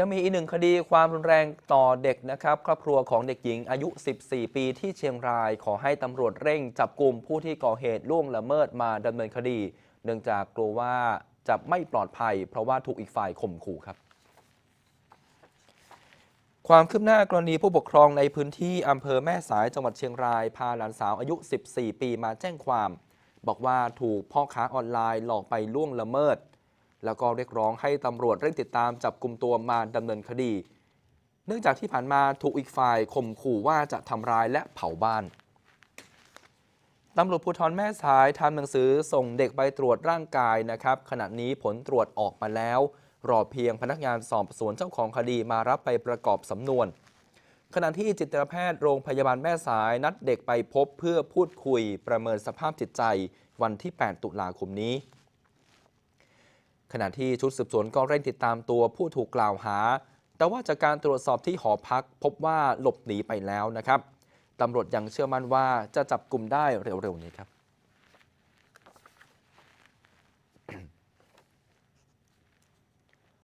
ยังมีอีกหนึ่งคดีความรุนแรงต่อเด็กนะครับครอบครัวของเด็กหญิงอายุ 14 ปีที่เชียงราย ขอให้ตำรวจเร่งจับกลุ่มผู้ที่ก่อเหตุล่วงละเมิดมาดำเนินคดี เนื่องจากกลัวว่าจะไม่ปลอดภัย เพราะว่าถูกอีกฝ่ายข่มขู่ครับ ความคืบหน้ากรณีผู้ปกครองในพื้นที่อำเภอแม่สายจังหวัดเชียงราย พาหลานสาวอายุ 14 ปีมาแจ้งความ บอกว่าถูกพ่อค้าออนไลน์หลอกไปล่วงละเมิด แล้วก็เรียกร้องให้ตำรวจเร่งติดตามจับกลุ่มตัวมาดำเนินคดี เนื่องจากที่ผ่านมาถูกอีกฝ่ายข่มขู่ว่าจะทำร้ายและเผาบ้านตำรวจภูธรแม่สายทำหนังสือส่งเด็กไปตรวจร่างกายนะครับ ขณะนี้ผลตรวจออกมาแล้ว รอเพียงพนักงานสอบสวนเจ้าของคดีมารับไปประกอบสำนวน ขณะที่จิตแพทย์โรงพยาบาลแม่สายนัดเด็กไปพบเพื่อพูดคุยประเมินสภาพจิตใจวันที่ 8 ตุลาคมนี้ ขณะที่ชุดสืบสวนก็เร่งติดตามตัวผู้ถูกกล่าวหา แต่ว่าจากการตรวจสอบที่หอพักพบว่าหลบหนีไปแล้วนะครับตำรวจยังเชื่อมั่นว่าจะจับกลุ่มได้เร็วๆนี้ครับ